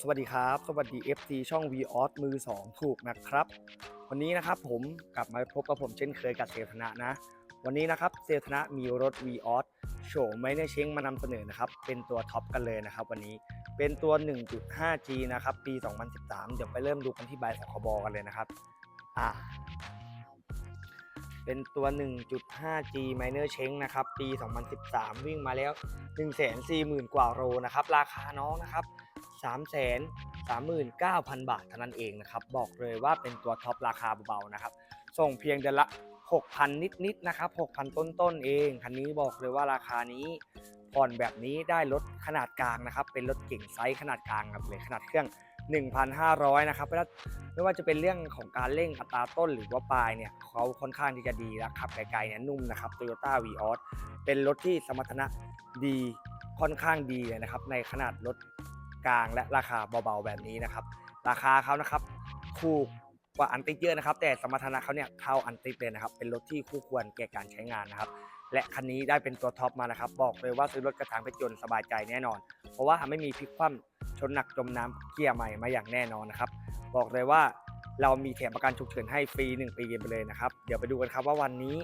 สวัสดีครับ สวัสดี FC ช่อง v ีออสมือ 2 ถูกนะครับ วันนี้นะครับผมกลับมาพบกับผมเช่นเคยกับเซลธนะนะ วันนี้นะครับเซลธนะมีรถ v ีออสโฉมไม่ได้เช้งมานำเสนอนะครับ เป็นตัวท็อปกันเลยนะครับวันนี้เป็นตัว 1.5G นะครับ ปี 2013 เดี๋ยวไปเริ่มดูกันที่ใบสคบกันเลยนะครับอ่าเป็นตัว 1.5G Minor c h a n g นะครับ ปี 2013 วิ่งมาแล้ว 140,000 กว่าโลนะครับ ราคาน้องนะครับ 339,000 บาทเท่านั้นเองนะครับ บอกเลยว่าเป็นตัวท็อปราคาเบาๆนะครับ ส่งเพียงเดือนละ 6,000 นิดๆนะครับ 6,000 ต้นๆเอง คันนี้บอกเลยว่าราคานี้ผ่อนแบบนี้ได้รถขนาดกลางนะครับ เป็นรถเก่งไซส์ขนาดกลางครับเลยขนาดเครื่อง 1,500 นะครับไม่ว่าไม่ว่าจะเป็นเรื่องของการเร่งอัตราต้นหรือว่าปลายเนี่ยเขาค่อนข้างที่จะดีและขับไกลๆเนี่ยนุ่มนะครับ Toyota v ีออสเป็นรถที่สมรรถนะดีค่อนข้างดีเลยนะครับ ในขนาดรถ กลางและราคาเบาๆแบบนี้นะครับ ราคาเขานะครับถูกกว่าอันติเยอะนะครับ แต่สมรรถนะเขาเนี่ยเท่าอันติเลยนะครับ เป็นรถที่คู่ควรแก่การใช้งานนะครับ และคันนี้ได้เป็นตัวท็อปมานะครับ บอกเลยว่าซื้อรถกระถางเพชรยนต์สบายใจแน่นอน เพราะว่าไม่มีพลิกคว่ำชนหนักจมน้ำเกียร์ใหม่มาอย่างแน่นอนนะครับ บอกเลยว่าเรามีแถมประกันฉุกเฉินให้ฟรี 1 ปีไปเลยนะครับ เดี๋ยวไปดูกันครับว่าวันนี้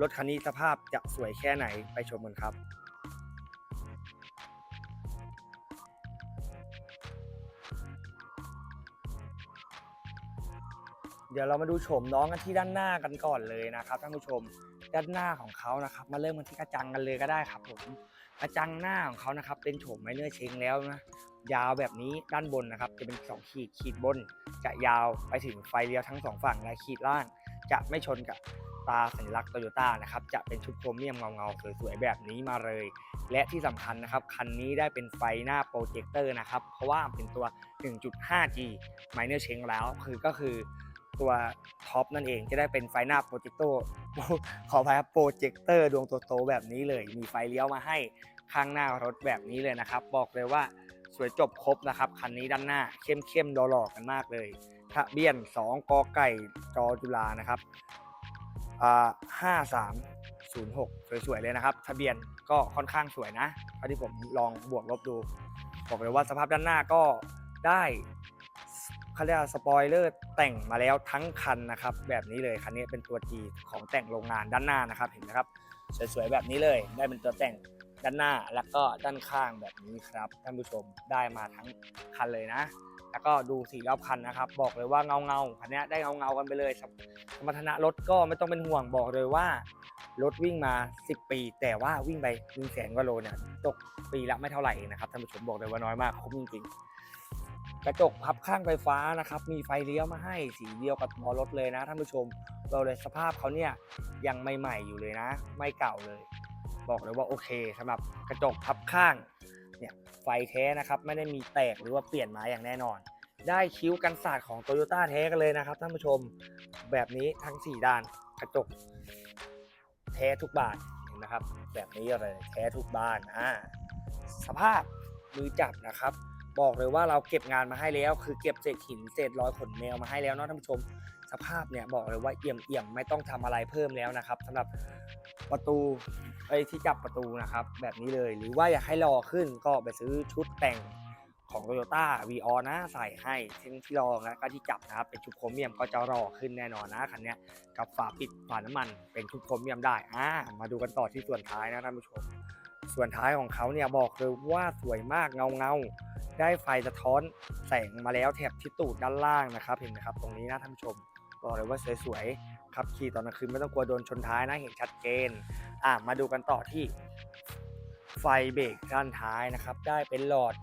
รถคันนี้สภาพจะสวยแค่ไหนไปชมกันครับ เดี๋ยวเรามาดูโฉมน้องกันที่ด้านหน้ากันก่อนเลยนะครับท่านผู้ชมด้านหน้าของเขานะครับ มาเริ่มกันที่กระจังกันเลยก็ได้ครับผมกระจังหน้าของเขานะครับ เป็นโฉมไมเนอร์เชงแล้วนะยาวแบบนี้ด้านบนนะครับ จะเป็นสองขีดขีดบน จะยาวไปถึงไฟเลี้ยวทั้งสองฝั่งและขีดล่าง จะไม่ชนกับตาสัญลักษณ์โตโยต้านะครับจะเป็นชุดโครเมียมเงาๆสวยๆแบบนี้มาเลย และที่สำคัญนะครับ คันนี้ได้เป็นไฟหน้าโปรเจคเตอร์นะครับ เพราะว่าเป็นตัว 1.5G Minor Change แล้วคือก็คือ ตัวท็อปนั่นเองจะได้เป็นไฟหน้าโปรเจคเตอร์ขออภัยครับโปรเจคเตอร์ดวงโตๆแบบนี้เลย มีไฟเลี้ยวมาให้ข้างหน้ารถแบบนี้เลยนะครับ บอกเลยว่าสวยจบครบนะครับ คันนี้ด้านหน้าเข้มๆหล่อๆกันมากเลยทะเบียน 2กอไก่จอจุฬานะครับอ่า5306สวยๆเลยนะครับ ทะเบียนก็ค่อนข้างสวยนะเท่าที่ผมลองบวกลบดู บอกเลยว่าสภาพด้านหน้าก็ได้ เขาเรียกสปอยเลอร์แต่งมาแล้วทั้งคันนะครับ แบบนี้เลยคันนี้เป็นตัว G ของแต่งโรงงานด้านหน้านะครับเห็นไหมครับ สวยๆแบบนี้เลย ได้เป็นตัวแต่งด้านหน้าแล้วก็ด้านข้างแบบนี้ครับท่านผู้ชมได้มาทั้งคันเลยนะ แล้วก็ดูสีรอบคันนะครับ บอกเลยว่าเงาเงาๆคันนี้ได้เงาเงาๆกันไปเลยสมรรถนะรถก็ไม่ต้องเป็นห่วงบอกเลยว่ารถวิ่งมา 10 ปี แต่ว่าวิ่งไป1นึ่งแสนกว่าโลเนี่ยตกปีละไม่เท่าไหร่เองนะครับท่านผู้ชมบอกเลยว่าน้อยมากคุ้มจริงๆ กระจกพับข้างไฟฟ้านะครับ มีไฟเลี้ยวมาให้สีเดียวกับตัวรถเลยนะท่านผู้ชม เราเลยสภาพเขาเนี่ยยังใหม่ๆอยู่เลยนะ ไม่เก่าเลย บอกเลยว่าโอเคสำหรับกระจกพับข้างเนี่ยไฟแท้นะครับ ไม่ได้มีแตกหรือว่าเปลี่ยนมาอย่างแน่นอน ได้คิ้วกันศาสตร์ของโตโยต้าแท้กันเลยนะครับท่านผู้ชมแบบนี้ทั้ง 4 ด้านกระจก แท้ทุกบานเห็นนะครับ แบบนี้เลยแท้ทุกบานอ่าสภาพมือจับนะครับ บอกเลยว่าเราเก็บงานมาให้แล้ว คือเก็บเศษหินเศษรอยขนแมวมาให้แล้วเนาะท่านผู้ชมสภาพเนี่ยบอกเลยว่าเอี่ยมเอี่ยมไม่ต้องทำอะไรเพิ่มแล้วนะครับสำหรับประตูไอ้ที่จับประตูนะครับ แบบนี้เลยหรือว่าอยากให้รอขึ้นก็ไปซื้อชุดแต่งของ Toyota v ีออนะใส่ให้ทั้งที่รองแล้วก็ที่จับนะครับ เป็นชุดโครเมียมก็จะรอขึ้นแน่นอนนะคันนี้กับฝาปิดฝาน้ำมันเป็นชุดโครเมียมได้อ่ามาดูกันต่อที่ส่วนท้ายนะท่านผู้ชม ส่วนท้ายของเขาเนี่ยบอกเลยว่าสวยมากเงาเงาได้ไฟสะท้อนแสงมาแล้วแถบที่ตูดด้านล่างนะครับเห็นไหมครับ ตรงนี้นะท่านผู้ชมบอกเลยว่าสวยๆขับขี่ตอนกลางคืนไม่ต้องกลัวโดนชนท้ายนะเห็นชัดเจนอะมาดูกันต่อที่ ไฟเบรกด้านท้ายนะครับ ได้เป็นหลอด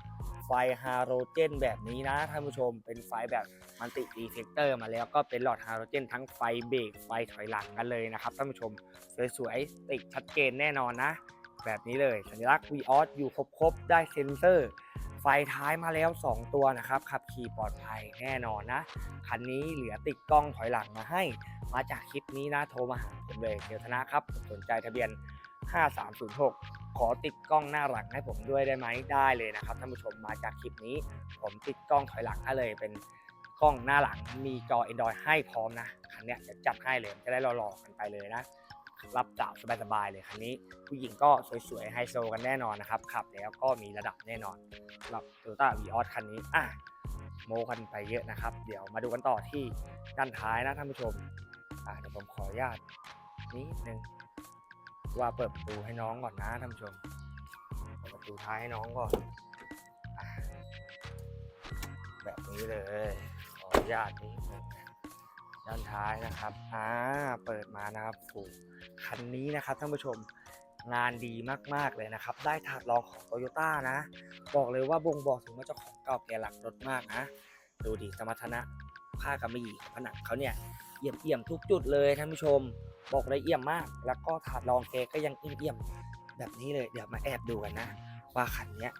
ไฟฮาโรเจนแบบนี้นะท่านผู้ชมเป็นไฟแบบมันติดีเฟกเตอร์มาแล้วก็เป็นหลอดฮาโรเจนทั้งไฟเบรกไฟถอยหลังกันเลยนะครับท่านผู้ชมสวยๆติดชัดเจนแน่นอนนะ แบบนี้เลย สัญลักษณ์ v ีออสอยู่ครบๆ ได้เซ็นเซอร์ ไฟท้ายมาแล้ว 2 ตัวนะครับ ขับขี่ปลอดภัยแน่นอนนะ คันนี้เหลือติดกล้องถอยหลังมาให้ มาจากคลิปนี้นะโทรมาหาผมเลยเดี๋ยวธนะครับสนใจทะเบียน 5306 ขอติดกล้องหน้าหลังให้ผมด้วยได้ไหมได้เลยนะครับท่านผู้ชมมาจากคลิปนี้ ผมติดกล้องถอยหลังให้เลยเป็นกล้องหน้าหลังมีจอ Android ให้พร้อมนะคันนี้จะจัดให้เลยจะได้หล่อๆกันไปเลยนะ รับสาวสบายๆเลยคันนี้ ผู้หญิงก็สวยๆไฮโซกันแน่นอนนะครับขับแล้วก็มีระดับแน่นอนสำหรับ Toyota v ีออคันนี้อะโมกันไปเยอะนะครับ เดี๋ยวมาดูกันต่อที่ด้านท้ายนะท่านผู้ชมอ่าเดี๋ยวผมขออนุญาตนิดนึงว่าเปิดประตูให้น้องก่อนนะท่านผู้ชมเปิดประตูท้ายให้น้องก่อนอแบบนี้เลยขออนุญาตนิดนึงด้านท้ายนะครับอ่าเปิดมานะครับโอ้ คันนี้นะครับท่านผู้ชมงานดีมากๆเลยนะครับ ได้ถาดรองของโตโยต้านะ บอกเลยว่าบ่งบอกถึงว่าเจ้าของเก่าแก่หลักรถมากนะ ดูดิสมรรถนะผ้ากำมะหยี่ผนังเขาเนี่ยเอี่ยมเอี่ยมทุกจุดเลยท่านผู้ชม บอกเลยเอี่ยมมาก แล้วก็ถาดรองแกก็ยังเอี่ยมแบบนี้เลยเดี๋ยวมาแอบดูกันนะ ว่าคันเนี้ย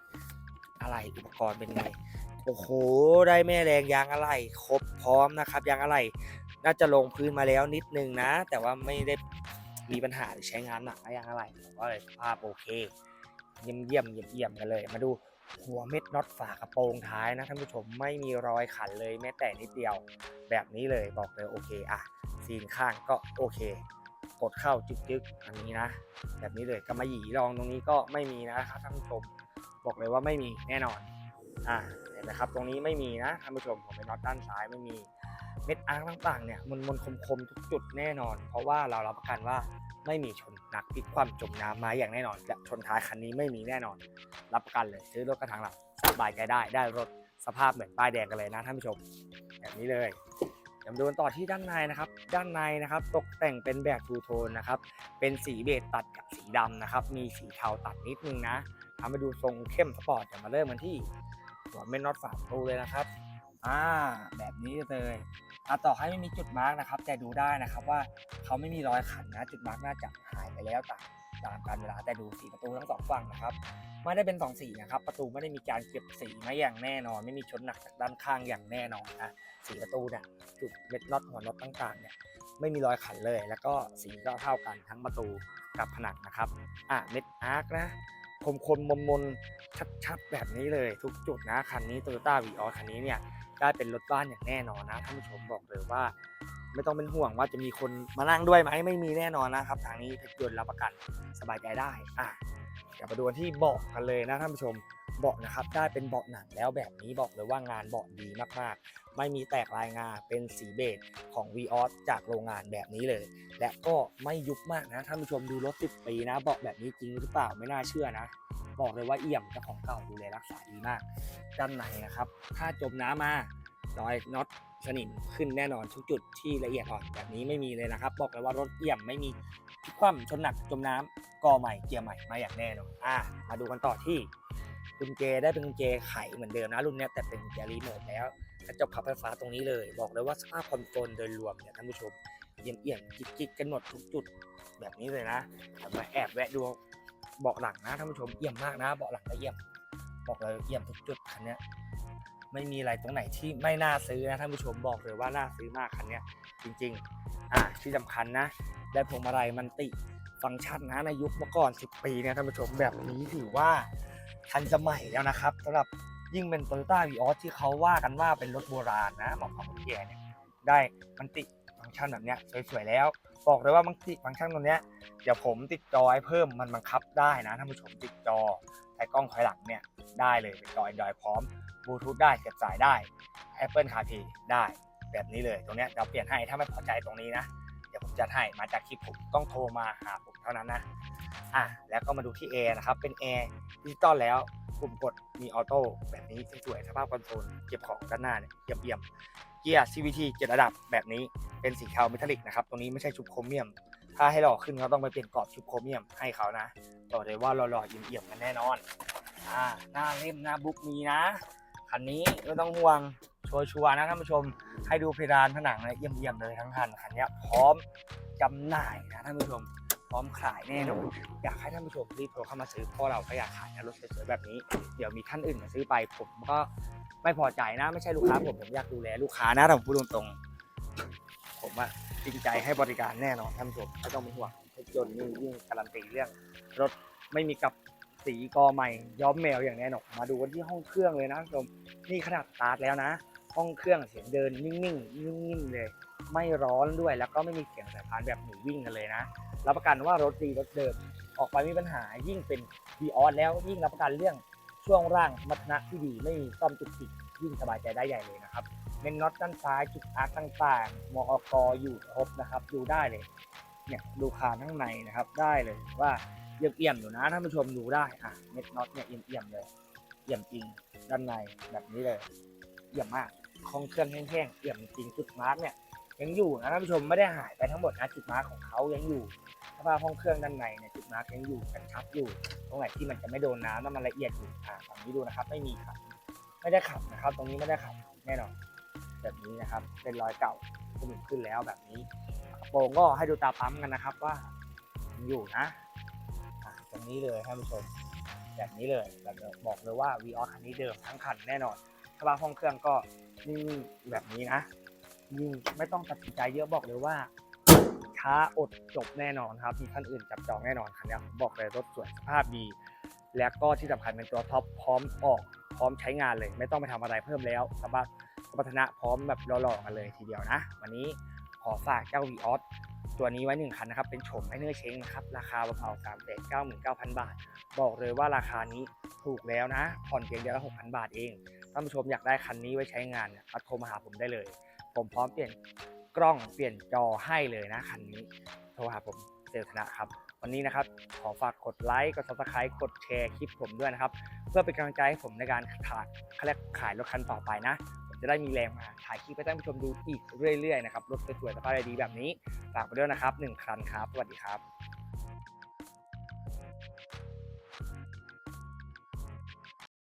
อะไรอุปกรณ์เป็นไงโอ้โห ได้แม่แรงยางอะไรครบพร้อมนะครับ ยางอะไรน่าจะลงพื้นมาแล้วนิดนึงนะ แต่ว่าไม่ได้ มีปัญหาหรือใช้งานหนักนะยางอะไรผมว่าเลยสภาพโอเค เยี่ยมเยี่ยมเยี่ยมเยี่ยมกันเลย มาดูหัวเม็ดน็อตฝากระโปรงท้ายนะท่านผู้ชมไม่มีรอยขันเลยแม้แต่นิดเดียว แบบนี้เลยบอกเลยโอเคอะซีนข้างก็โอเค กดเข้าจึกจึกๆอันนี้นะ แบบนี้เลยกำมะหยี่รองตรงนี้ก็ไม่มีนะครับท่านผู้ชม บอกเลยว่าไม่มีแน่นอนอะเห็นไหมครับตรงนี้ไม่มีนะท่านผู้ชมผมเป็นน็อตด้านซ้ายไม่มี เม็ดอาร์ต่างๆเนี่ยมันมันคมๆทุกจุดแน่นอน เพราะว่าเรารับประกันว่าไม่มีชนหนักพลิกความจมน้ำมาอย่างแน่นอนและชนท้ายคันนี้ไม่มีแน่นอน รับประกันเลยซื้อรถกระถางหลังสบายใจได้ได้รถสภาพเหมือนป้ายแดงกันเลยนะท่านผู้ชมแบบนี้เลยเดี๋ยวมาดูต่อที่ด้านในนะครับ ด้านในนะครับ ตกแต่งเป็นแบบทูโทนนะครับ เป็นสีเบจตัดกับสีดำนะครับ มีสีเทาตัดนิดนึงนะทำให้ดูทรงเข้มสปอร์ตเดี๋ยวมาเริ่มกันที่หัวเมนน็อตฝาประตูเลยนะครับ อ่า แบบนี้เลย ต่อให้ไม่มีจุดมาร์กนะครับ แต่ดูได้นะครับว่าเขาไม่มีรอยขันนะ จุดมาร์กน่าจะหายไปแล้วตามตามกาลเวลาแต่ดูสีประตูทั้งสองฝั่งนะครับไม่ได้เป็นสองสีนะครับ ประตูไม่ได้มีการเก็บสีมาอย่างแน่นอน ไม่มีชนหนักจากด้านข้างอย่างแน่นอนนะสีประตูเนี่ยจุดเม็ดน็อตหัวน็อตต่างๆเนี่ยไม่มีรอยขันเลย แล้วก็สีก็เท่ากันทั้งประตูกับผนังนะครับอะเม็ดอาร์คนะคมคมมนมนๆชัดๆแบบนี้เลยทุกจุดนะคันนี้ Toyota v ีออคันนี้เนี่ย ได้เป็นรถบ้านอย่างแน่นอนนะท่านผู้ชมบอกเลยว่า ไม่ต้องเป็นห่วงว่าจะมีคนมานั่งด้วยไหมไม่มีแน่นอนนะครับ ทางนี้เพชรยนต์รับประกันสบายใจได้อะเดี๋ยวมาดูกันที่เบาะกันเลยนะท่านผู้ชมเบาะนะครับได้เป็นเบาะหนังแล้วแบบนี้บอกเลยว่างานเบาะดีมากๆ ไม่มีแตกลายงาเป็นสีเบจของ v ีออสจากโรงงานแบบนี้เลย และก็ไม่ยุบมากนะท่านผู้ชมดูรถ10ปีนะเบาะแบบนี้จริงหรือเปล่าไม่น่าเชื่อนะ บอกเลยว่าเอี่ยมเจ้าของเก่าดูแลรักษาดีมาก ด้านในนะครับ ถ้าจมน้ำมารอยน็อตสนิมขึ้นแน่นอนทุกจุดที่ละเอียดอ่อนแบบนี้ไม่มีเลยนะครับ บอกเลยว่ารถเอี่ยมไม่มีพลิกคว่ำชนหนักจมน้ำกอใหม่เกียร์ใหม่มาอย่างแน่นอนอะมาดูกันต่อที่กุญแจได้เป็นกุญแจไขเหมือนเดิมนะรุ่นนี้แต่เป็นกุญแจรีโมทแล้วกระจกพับไฟฟ้าตรงนี้เลย บอกเลยว่าสภาพคอนโซลโดยรวมเนี่ยท่านผู้ชมเอี่ยมเอี่ยมจิกจิกกันหมดทุกจุดแบบนี้เลยนะมาแอบแวะดู เบาะหลังนะท่านผู้ชมเอี่ยมมากนะเบาะหลังก็เอี่ยมบอกเลยเอี่ยมทุกจุดคันนี้ไม่มีอะไรตรงไหนที่ไม่น่าซื้อนะท่านผู้ชมบอกเลยว่าน่าซื้อมากคันนี้จริงๆอ่าที่สำคัญนะ ได้พวงมาลัยมันติฟังก์ชันนะในยุคเมื่อก่อน 10 ปีเนี่ยท่านผู้ชมแบบนี้ถือว่าทันสมัยแล้วนะครับสำหรับยิ่งเป็น t o y ต้าวีออสที่เขาว่ากันว่าเป็นรถโบราณนะเหมาะกับคนแก่เนี่ยได้มันติ ชันแบบเนี้ยสวยๆแล้ว บอกเลยว่ามันติฟังก์ชันตรงเนี้ยเดี๋ยวผมติดจอให้เพิ่มมันบังคับได้นะท่านผู้ชมติดจอแต่กล้องถอยหลังเนี่ยได้เลยเป็นจอ Android พร้อมบลูทูธได้เก็บสายได้ Apple CarPlay ได้แบบนี้เลยตรงเนี้ยเดี๋ยวเปลี่ยนให้ถ้าไม่พอใจตรงนี้นะเดี๋ยวผมจัดให้มาจากคลิปผมต้องโทรมาหาผมเท่านั้นนะอะแล้วก็มาดูที่แอร์นะครับเป็นแอร์ดิจิตอลแล้วปุ่มกดมีออโต้แบบนี้สวยๆสภาพคอนโซลเก็บของด้านหน้าเนี่ยเยี่ยมๆ เกียร์ CVT 7ระดับแบบนี้เป็นสีเทาเมทัลลิกนะครับตรงนี้ไม่ใช่ชุบโครเมียม ถ้าให้หล่อขึ้นก็ต้องไปเปลี่ยนกรอบชุบโครเมียมให้เขานะบอกเลยว่าหล่อๆเยี่ยมๆกันแน่นอนอ่าหน้าเล่มหน้าบุ๊กมีนะคันนี้ไม่ต้องห่วงชัวร์ๆนะท่านผู้ชมให้ดูเพดานผนังเนี่ยเยี่ยมๆเลยทั้งคันคันนี้พร้อมจำหน่ายนะท่านผู้ชมพร้อมขายแน่นอนอยากให้ท่านผู้ชมรีบโทรเข้ามาซื้อเพราะเราก็อยากขายรถสวยๆแบบนี้ เดี๋ยวมีท่านอื่นมาซื้อไปผมก็ ไม่พอใจนะ ไม่ใช่ลูกค้าผมผมอยากดูแลลูกค้านะผมพูดตรงๆผมว่าจริงใจให้บริการแน่นอนท่านผู้ชมไม่ต้องเป็นห่วงรถยนต์นี่ยิ่งการันตีเรื่องรถไม่มีกับสีกอใหม่ย้อมแมวอย่างแน่นอนมาดูกันที่ห้องเครื่องเลยนะท่านผู้ชมนี่ขนาดสตาร์ทแล้วนะ ห้องเครื่องเสียงเดินนิ่งๆนิ่งๆเลย ไม่ร้อนด้วยแล้วก็ไม่มีเสียงสายพานแบบหนูวิ่งกันเลยนะรับประกันว่ารถดีรถเดิมออกไปมีปัญหายิ่งเป็น v ีออสแล้วยิ่งรับประกันเรื่อง ช่วงร่างมัทนะที่ดีไม่มีซ่อมจุกจิกยิ่งสบายใจได้ใหญ่เลยนะครับเมนน็อตด้านซ้ายจุดอาร์คต่างๆมอกอยู่ครบนะครับ ดูได้เลยเนี่ยดูคานข้างในนะครับได้เลยว่าเอี่ยมๆอยู่นะท่านผู้ชมดูได้อะเม็ดน็อตเนี่ยเอี่ยมๆเลยเอี่ยมจริงด้านในแบบนี้เลยเอี่ยมมากคองเครื่องแห้งๆเอี่ยมจริงจุดมาร์กเนี่ยยังอยู่นะท่านผู้ชมไม่ได้หายไปทั้งหมดนะจุดมาร์กของเขายังอยู่ ภาพห้องเครื่องด้านในเนี่ยจุดมาร์กยังอยู่กันชัดอยู่ ตรงไหนที่มันจะไม่โดนน้ำแล้วมันละเอียดอยู่อ่าฝั่งนี้ดูนะครับ ไม่มีขัดไม่ได้ขัดนะครับ ตรงนี้ไม่ได้ขัดแน่นอนแบบนี้นะครับ เป็นรอยเก่าสนิมขึ้นแล้วแบบนี้กระโปรงก็ให้ดูตาปั๊มกันนะครับว่ายังอยู่นะอ่าตรงนี้เลยท่านผู้ชม แบบนี้เลยแบบบอกเลยว่า v ีออคันนี้เดิมทั้งคันแน่นอนสภาพห้องเครื่องก็นิ่แบบนี้นะยิ่งไม่ต้องตัดสินใจเยอะบอกเลยว่า ช้าอดจบแน่นอนครับ มีท่านอื่นจับจองแน่นอนคันนี้ผมบอกเลยรถสวยสภาพดี และก็ที่สำคัญเป็นตัวท็อปพร้อมออกพร้อมใช้งานเลย ไม่ต้องไปทำอะไรเพิ่มแล้วสภาพสมรรถนะพร้อมแบบหล่อๆกันเลยทีเดียวนะ วันนี้ขอฝากเจ้า v ีออสตัวนี้ไว้หนึ่งคันนะครับ เป็นโฉมไอเนอร์เชงนะครับ ราคาเบาๆสามแสนเก้าหมื่นเก้าพันบาท บอกเลยว่าราคานี้ถูกแล้วนะ ผ่อนเพียงเดือนละหกพันบาทเอง ท่านผู้ชมอยากได้คันนี้ไว้ใช้งานเนี่ยโทรมาหาผมได้เลย ผมพร้อมเปลี่ยน กล้องเปลี่ยนจอให้เลยนะคันนี้ โทรหาผมเซลธนะครับ วันนี้นะครับขอฝากกดไลค์กด subscribe กดแชร์คลิปผมด้วยนะครับ เพื่อเป็นกำลังใจให้ผมในการถ่ายเขาเรียกขายรถคันต่อไปนะผมจะได้มีแรงมาถ่ายคลิปให้ท่านผู้ชมดูอีกเรื่อยๆนะครับรถสวยๆสภาพดีๆแบบนี้ฝากไปด้วยนะครับหนึ่งคันครับสวัสดีครับ